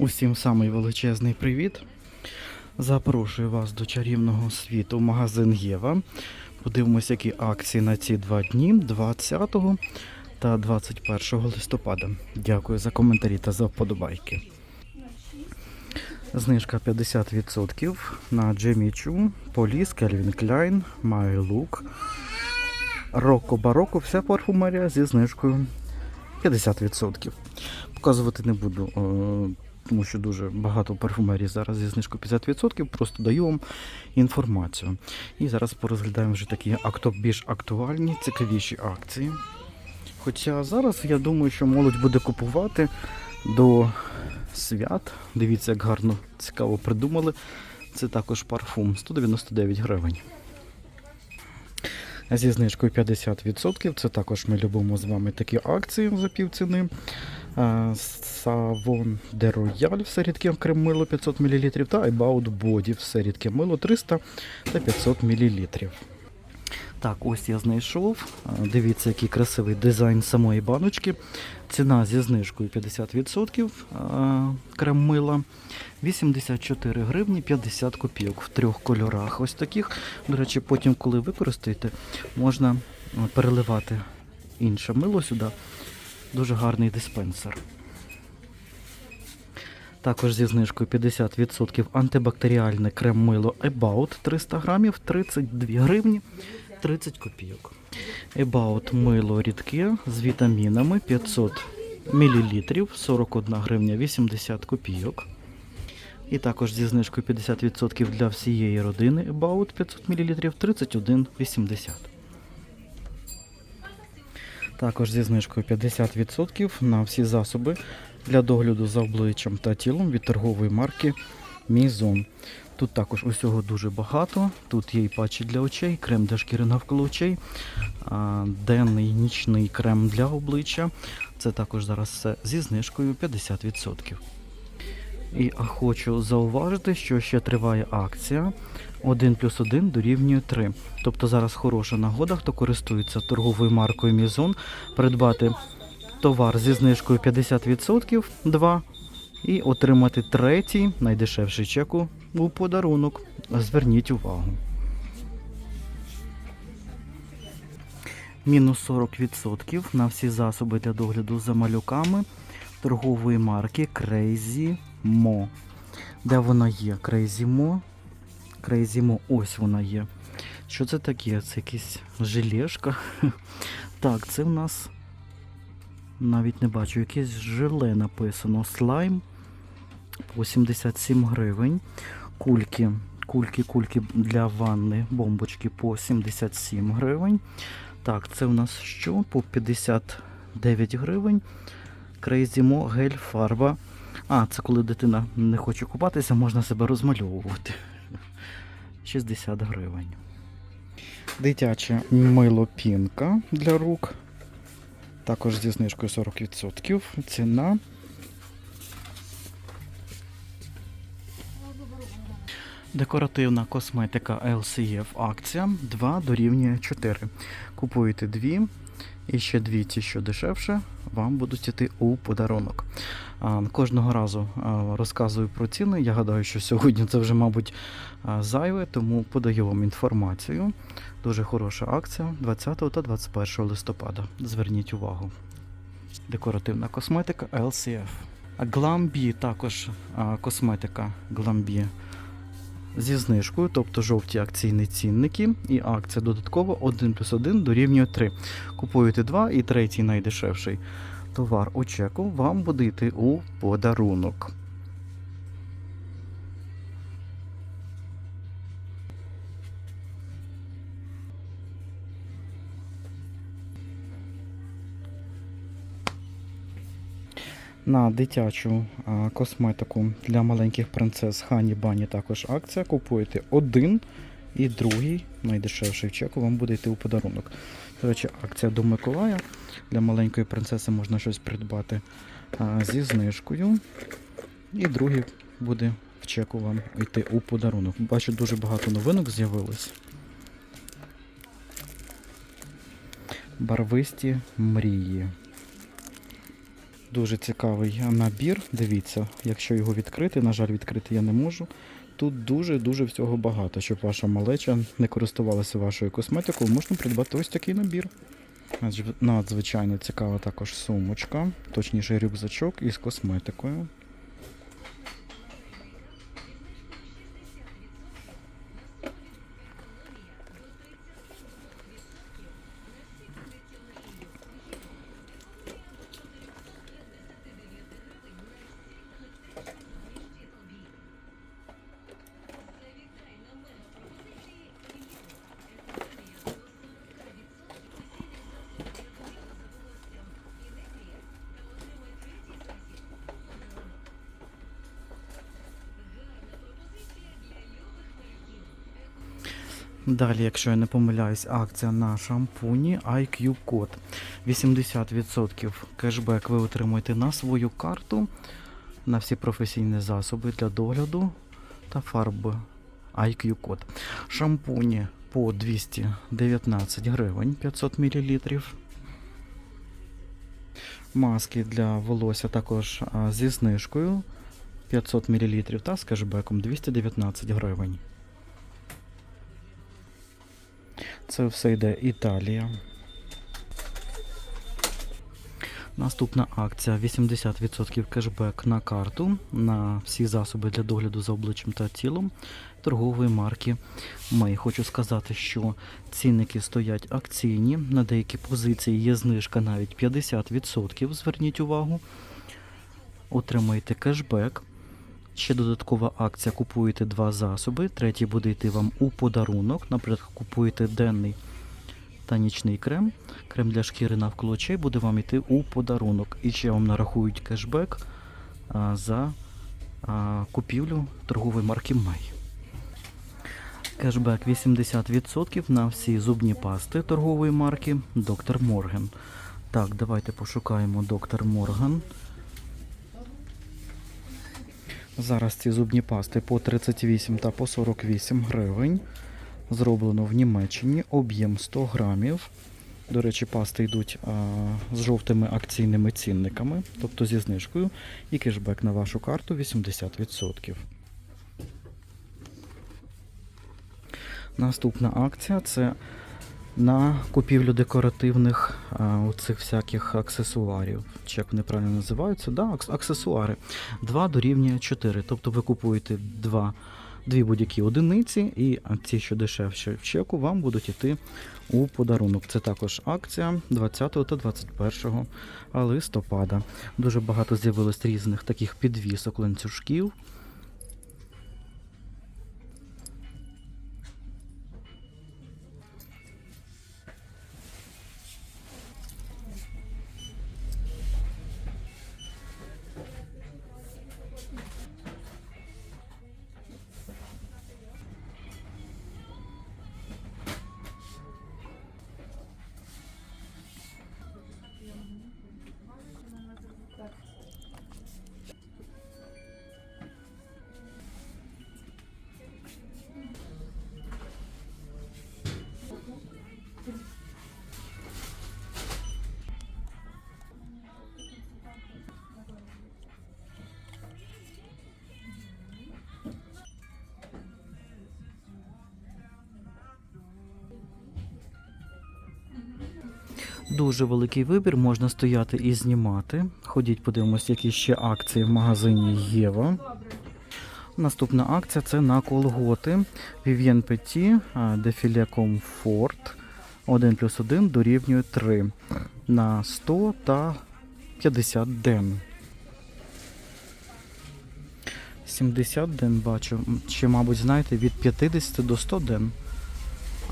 Усім самий величезний привіт. Запрошую вас до чарівного світу магазин Єва. Подивимося, які акції на ці два дні 20 та 21 листопада. Дякую за коментарі та за вподобайки. Знижка 50% на Choo, Police, Calvin Klein, My Look, Rocco Barocco, вся парфумерія зі знижкою 50%. Показувати не буду, е, тому що дуже багато парфумерії зараз зі знижкою 50%. Просто даю вам інформацію. І зараз порозглядаємо вже такі більш актуальні, цікавіші акції. Хоча зараз я думаю, що молодь буде купувати до свят. Дивіться, як гарно цікаво придумали. Це також парфум 199 гривень. Зі знижкою 50%. Це також ми любимо з вами такі акції за півціни. Савон де Рояль все рідке крем мило 500 мл та About Body все рідке мило 300 та 500 мл. Так, ось я знайшов. Дивіться, який красивий дизайн самої баночки. Ціна зі знижкою 50% а, крем мила. 84 гривні 50 копійок в трьох кольорах. Ось таких. До речі, потім, коли використаєте, можна переливати інше мило сюди. Дуже гарний диспенсер. Також зі знижкою 50% антибактеріальне крем-мило About 300 грамів 32 гривні 30 копійок. About мило рідке з вітамінами 500 мл 41 гривня 80 копійок. І також зі знижкою 50% для всієї родини About 500 мл 31,80. Також зі знижкою 50% на всі засоби для догляду за обличчям та тілом від торгової марки Мізон. Тут також усього дуже багато. Тут є і патчі для очей, крем для шкіри навколо очей, денний нічний крем для обличчя. Це також зараз все зі знижкою 50%. І хочу зауважити, що ще триває акція 1 плюс 1 дорівнює 3. Тобто зараз хороша нагода, хто користується торговою маркою Мізон, придбати товар зі знижкою 50% 2 і отримати третій найдешевший чеку у подарунок. Зверніть увагу. Мінус 40% на всі засоби для догляду за малюками торгової марки Crazy Mo. Де вона є? Crazy Mo? Crazy Mo, ось вона є. Що це таке? Це якась желешка. Так, це в нас навіть не бачу, якесь желе написано. Слайм по 77 гривень. Кульки, кульки, кульки для ванни, бомбочки по 77 гривень. Так, це у нас що? По 59 гривень. Crazy Mo гель фарба. А, це коли дитина не хоче купатися, можна себе розмальовувати. 60 гривень. Дитяче мило пінка для рук. Також зі знижкою 40%. Ціна. Декоративна косметика LCF акція 2 дорівнює 4. Купуєте дві, і ще дві, ті, що дешевше, вам будуть йти у подарунок. Кожного разу розказую про ціни. Я гадаю, що сьогодні це вже, мабуть, зайве, тому подаю вам інформацію. Дуже хороша акція 20 та 21 листопада. Зверніть увагу. Декоративна косметика LCF. Glambi також косметика Glambi зі знижкою, тобто жовті акційні цінники, і акція додатково 1 плюс 1 дорівнює 3. Купуєте 2 і третій найдешевший товар у чеку вам буде йти у подарунок. На дитячу косметику для маленьких принцес Хані Бані також акція. Купуєте один і другий, найдешевший в чеку, вам буде йти у подарунок. До речі, акція до Миколая. Для маленької принцеси можна щось придбати зі знижкою. І другий буде в чеку вам йти у подарунок. Бачу, дуже багато новинок з'явилось. Барвисті мрії. Дуже цікавий набір. Дивіться, якщо його відкрити, на жаль, відкрити я не можу. Тут дуже-дуже всього багато. Щоб ваша малеча не користувалася вашою косметикою, можна придбати ось такий набір. Надзвичайно- цікава також сумочка, точніше рюкзачок із косметикою. Далі, якщо я не помиляюсь, акція на шампуні IQ код. 80% кешбек ви отримуєте на свою карту на всі професійні засоби для догляду та фарби IQ код. Шампуні по 219 гривень 500 мл. Маски для волосся також зі знижкою 500 мл та з кешбеком 219 гривень. Це все йде Італія. Наступна акція 80% кешбек на карту на всі засоби для догляду за обличчям та тілом торгової марки Мей. Хочу сказати, що цінники стоять акційні. На деякі позиції є знижка навіть 50%. Зверніть увагу. Отримаєте кешбек. Ще додаткова акція купуєте два засоби, третій буде йти вам у подарунок. Наприклад, купуєте денний та нічний крем. Крем для шкіри навколо очей буде вам йти у подарунок. І ще вам нарахують кешбек за купівлю торгової марки Май. Кешбек 80% на всі зубні пасти торгової марки Доктор Морген. Так, давайте пошукаємо Доктор Морган. Зараз ці зубні пасти по 38 та по 48 гривень. Зроблено в Німеччині. Об'єм 100 грамів. До речі, пасти йдуть а, з жовтими акційними цінниками, тобто зі знижкою. І кешбек на вашу карту 80%. Наступна акція це на купівлю декоративних а, оцих всяких аксесуарів. Чи як вони правильно називаються? Да, аксесуари. 2 дорівнює 4. Тобто ви купуєте два, дві будь-які одиниці, і ці, що дешевші в чеку, вам будуть йти у подарунок. Це також акція 20 та 21 листопада. Дуже багато з'явилось різних таких підвісок ланцюжків. Дуже великий вибір, можна стояти і знімати. Ходіть, подивимось, які ще акції в магазині Єва. Наступна акція це на колготи. Vivien Petit Defile Comfort 1 плюс 1 дорівнює 3 на 100 та 50 ден. 70 ден бачу. Ще, мабуть, знаєте, від 50 до 100 ден.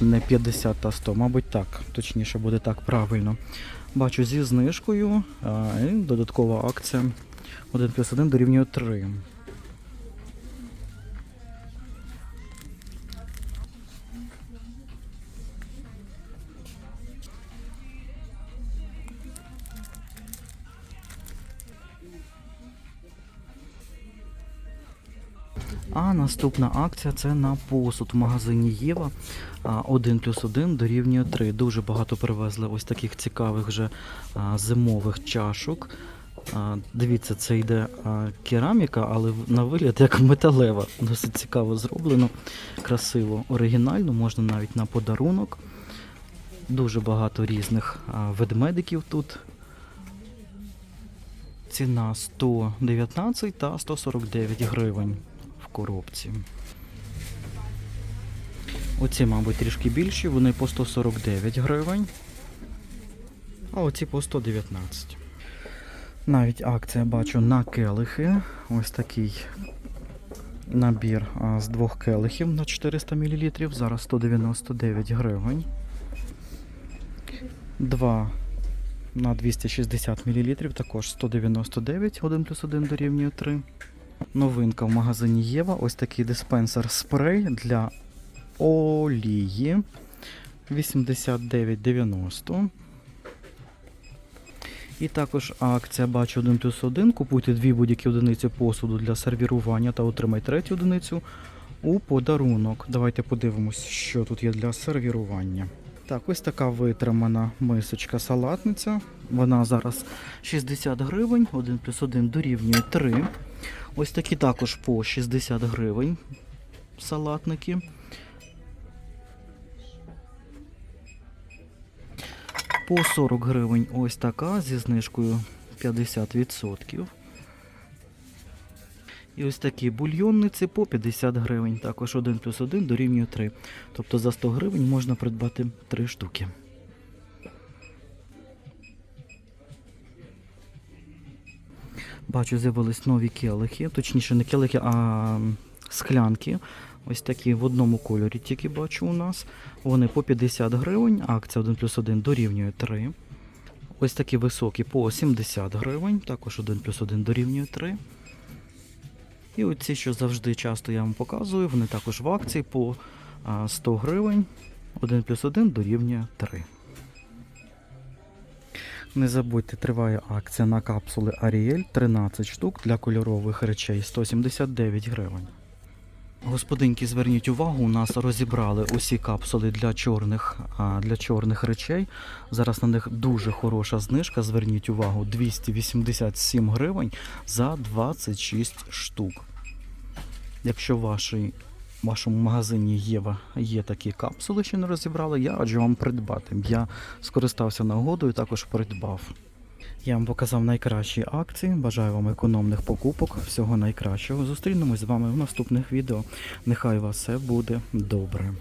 Не 50 та 100, мабуть, так. Точніше буде так правильно. Бачу зі знижкою. Додаткова акція 1 плюс 1 дорівнює 3. А наступна акція це на посуд в магазині Єва. 1 плюс 1 дорівнює 3. Дуже багато привезли ось таких цікавих вже зимових чашок. Дивіться, це йде кераміка, але на вигляд як металева. Досить цікаво зроблено, красиво, оригінально, можна навіть на подарунок. Дуже багато різних ведмедиків тут. Ціна 119 та 149 гривень коробці. Оці, мабуть, трішки більші, вони по 149 гривень. А оці по 119. Навіть акція бачу на келихи. Ось такий набір з двох келихів на 400 мл. Зараз 199 гривень. Два на 260 мл, також 199, 1 плюс 1 дорівнює 3. Новинка в магазині Єва. Ось такий диспенсер спрей для олії 89,90. І також акція бачу 1 плюс 1. Купуйте дві будь-які одиниці посуду для сервірування та отримайте третю одиницю у подарунок. Давайте подивимось, що тут є для сервірування. Так, ось така витримана мисочка салатниця. Вона зараз 60 гривень, 1 плюс 1 дорівнює 3. Ось такі також по 60 гривень салатники. По 40 гривень ось така зі знижкою 50%. І ось такі бульйонниці по 50 гривень. Також 1 плюс 1 дорівнює 3. Тобто за 100 гривень можна придбати 3 штуки. Бачу, з'явились нові келихи, точніше, не келихи, а склянки. Ось такі в одному кольорі тільки бачу у нас. Вони по 50 гривень, акція 1 плюс 1 дорівнює 3. Ось такі високі по 70 гривень, також 1 плюс 1 дорівнює 3. І оці, що завжди часто я вам показую, вони також в акції по 100 гривень. 1 плюс 1 дорівнює 3. Не забудьте, триває акція на капсули Ariel 13 штук для кольорових речей 179 гривень. Господинки, зверніть увагу, у нас розібрали усі капсули для чорних, для чорних речей. Зараз на них дуже хороша знижка. Зверніть увагу, 287 гривень за 26 штук. Якщо в вашій, в вашому магазині Єва є такі капсули, що не розібрали, я раджу вам придбати. Я скористався нагодою, також придбав. Я вам показав найкращі акції. Бажаю вам економних покупок. Всього найкращого. Зустрінемось з вами в наступних відео. Нехай вас все буде добре.